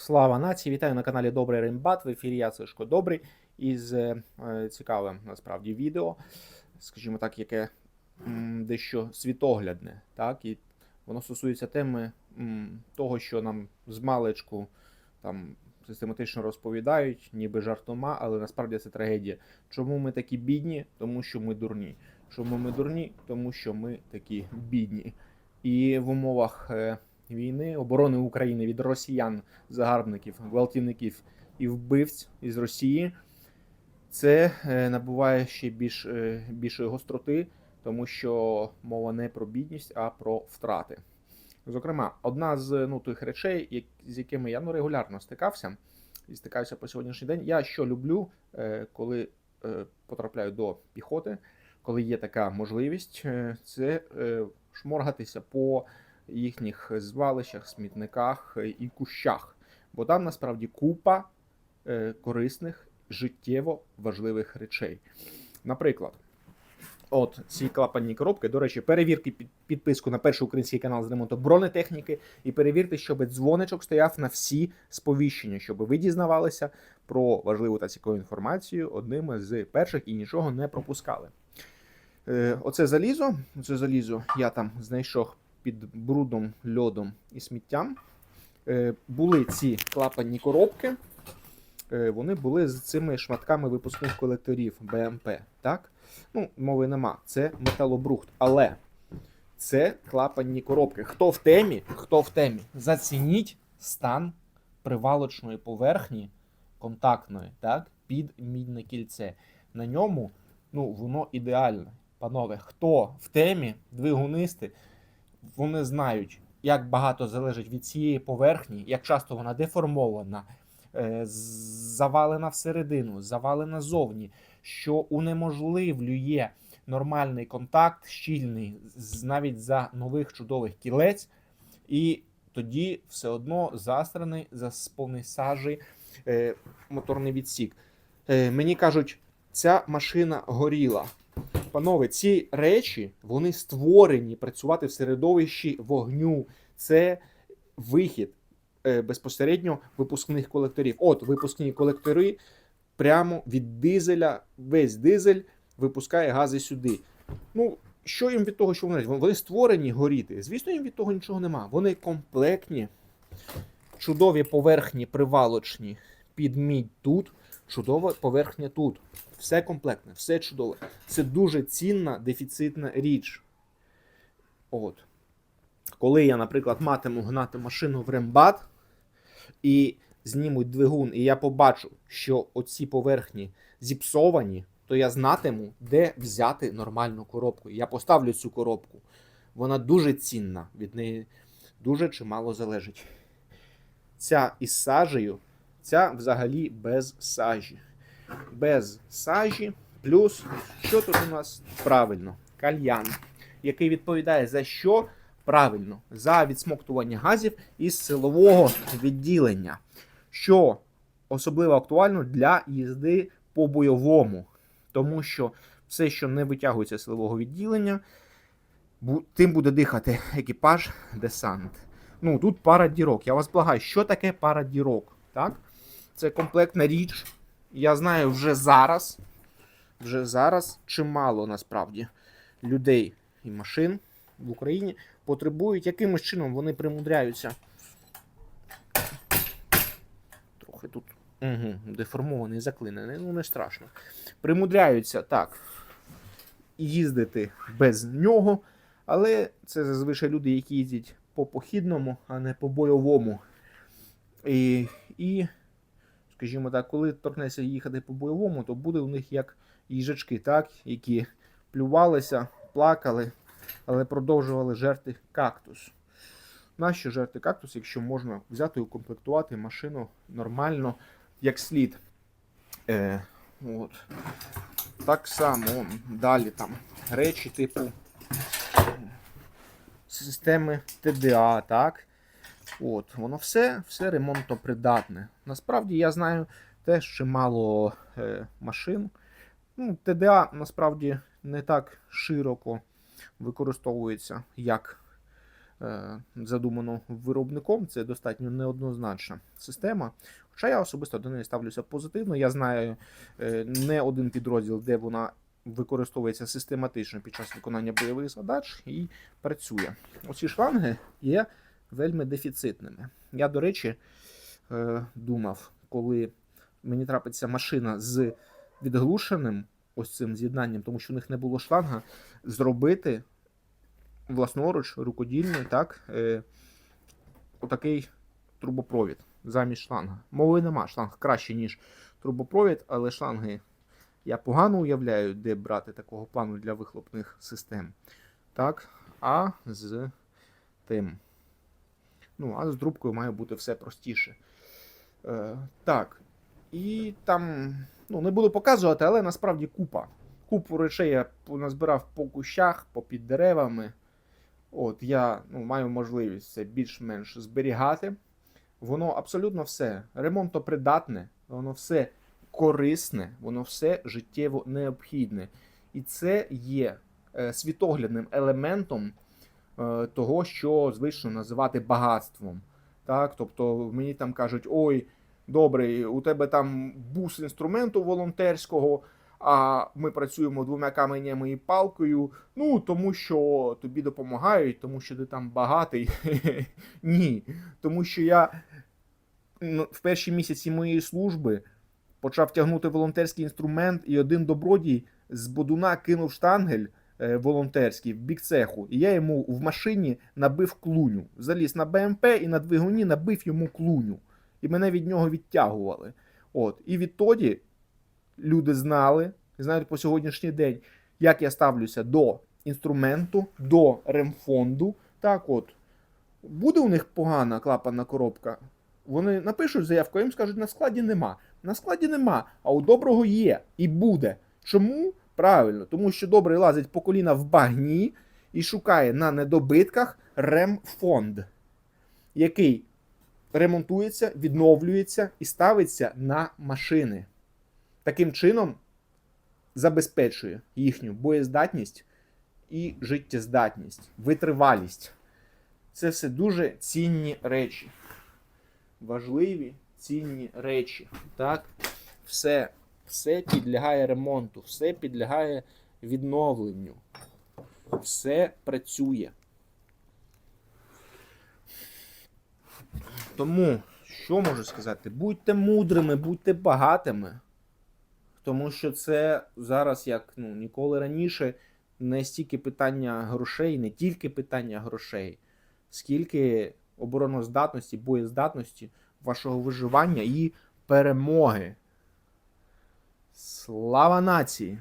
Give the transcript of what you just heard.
Слава нації! Вітаю на каналі Добрий Римбат. В ефірі я Сишко Добрий із е, цікавим насправді відео, скажімо так, яке дещо світоглядне, так, і воно стосується теми того, що нам з маличку там систематично розповідають, ніби жартома, але насправді це трагедія. Чому ми такі бідні? Тому що ми дурні. Чому ми дурні? Тому що ми такі бідні. І в умовах е, війни, оборони України від росіян, загарбників, гвалтівників і вбивць із Росії, це е, набуває ще більш, е, більшої гостроти, тому що мова не про бідність, а про втрати. Зокрема, одна з ну, тих речей, з якими я ну, регулярно стикався і стикався по сьогоднішній день. Я що люблю, е, коли потрапляю до піхоти, коли є така можливість, це шморгатися по їхніх звалищах, смітниках е, і кущах. Бо там насправді купа е, корисних, життєво важливих речей. Наприклад, от ці клапанні коробки. До речі, перевірте під- підписку на перший український канал з ремонту бронетехніки і перевірте, щоб дзвоничок стояв на всі сповіщення, щоб ви дізнавалися про важливу та цікаву інформацію одними з перших і нічого не пропускали. Е, Оце залізо, це залізо я там знайшов під брудом, льодом і сміттям. Е, Були ці клапанні коробки. Е, Вони були з цими шматками випускних колекторів БМП. Так? Ну, мови нема. Це металобрухт. Але це клапанні коробки. Хто в темі, хто в темі, зацініть стан привалочної поверхні контактної, так, під мідне кільце. На ньому ну, воно ідеальне. Панове, хто в темі, двигунисти, вони знають, як багато залежить від цієї поверхні, як часто вона деформована, е, завалена всередину, завалена зовні, що унеможливлює нормальний контакт, щільний, навіть за нових чудових кілець, і тоді все одно застраний, засповний сажі е, моторний відсік. Е, мені кажуть, ця машина горіла. Панове, ці речі вони створені працювати в середовищі вогню. Це вихід е, безпосередньо випускних колекторів. От випускні колектори прямо від дизеля, весь дизель випускає гази сюди. Ну, що їм від того, що вони? Вони створені горіти. Звісно, їм від того нічого нема. Вони комплектні, чудові поверхні привалочні під мідь тут, чудова поверхня тут. Все комплектне, все чудове. Це дуже цінна дефіцитна річ. От. Коли я, наприклад, матиму гнати машину в рембат і знімуть двигун, і я побачу, що оці поверхні зіпсовані, то я знатиму, де взяти нормальну коробку. Я поставлю цю коробку. Вона дуже цінна, від неї дуже чимало залежить. Ця із сажею, ця взагалі без сажі. Без сажі. Плюс, що тут у нас правильно? Кальян, який відповідає за що? Правильно, за відсмоктування газів із силового відділення, що особливо актуально для їзди по бойовому, тому що все, що не витягується з силового відділення, тим буде дихати екіпаж десант. Ну тут пара дірок. Я вас благаю, що таке пара дірок? Так? Це комплектна річ. Я знаю вже зараз, вже зараз чимало насправді людей і машин в Україні потребують, якимось чином вони примудряються. Трохи тут угу, деформований, заклинений, ну не страшно. Примудряються так їздити без нього, але це зазвичай люди, які їздять по похідному, а не по бойовому. І, і скажімо так, коли торкнеться їхати по бойовому, то буде у них як їжачки, так, які плювалися, плакали, але продовжували жерти кактус. Нащо жерти кактус, якщо можна взяти і укомплектувати машину нормально, як слід. Е, от. Так само далі там речі типу системи ТДА, так? От, воно все, все ремонтопридатне. Насправді я знаю теж чимало е, машин. Ну, ТДА насправді не так широко використовується, як е, задумано виробником. Це достатньо неоднозначна система. Хоча я особисто до неї ставлюся позитивно. Я знаю е, не один підрозділ, де вона використовується систематично під час виконання бойових задач і працює. Оці шланги є вельми дефіцитними. Я, до речі, е, думав, коли мені трапиться машина з відглушеним ось цим з'єднанням, тому що у них не було шланга, зробити власноруч, рукодільний, так, е, отакий трубопровід замість шланга. Мови нема, шланг краще, ніж трубопровід, але шланги я погано уявляю, де брати такого плану для вихлопних систем. Так, а з тим. Ну, а з трубкою має бути все простіше. Е, так. І там, ну, не буду показувати, але насправді купа. Купу речей я назбирав по кущах, по під деревами. От, я ну, маю можливість це більш-менш зберігати. Воно абсолютно все ремонтопридатне, воно все корисне, воно все життєво необхідне. І це є е, світоглядним елементом того, що звично називати багатством. Так? Тобто мені там кажуть, ой, добре, у тебе там бус інструменту волонтерського, а ми працюємо двома каменями і палкою. Ну, тому що тобі допомагають, тому що ти там багатий. Ні. Тому що я ну, в перші місяці моєї служби почав тягнути волонтерський інструмент, і один добродій з бодуна кинув штангель е, волонтерський в бік цеху. І я йому в машині набив клуню. Заліз на БМП і на двигуні набив йому клуню. І мене від нього відтягували. От. І відтоді люди знали, знають по сьогоднішній день, як я ставлюся до інструменту, до ремфонду. Так от, буде у них погана клапанна коробка. Вони напишуть заявку, їм скажуть, на складі нема. На складі нема, а у доброго є і буде. Чому? Правильно, тому що добрий лазить по коліна в багні і шукає на недобитках ремфонд, який ремонтується, відновлюється і ставиться на машини. Таким чином забезпечує їхню боєздатність і життєздатність, витривалість. Це все дуже цінні речі. Важливі цінні речі. Так? Все, все підлягає ремонту, все підлягає відновленню. Все працює. Тому, що можу сказати? Будьте мудрими, будьте багатими. Тому що це зараз, як ну, ніколи раніше, не стільки питання грошей, не тільки питання грошей, скільки обороноздатності, боєздатності, вашого виживання і перемоги. Слава нації!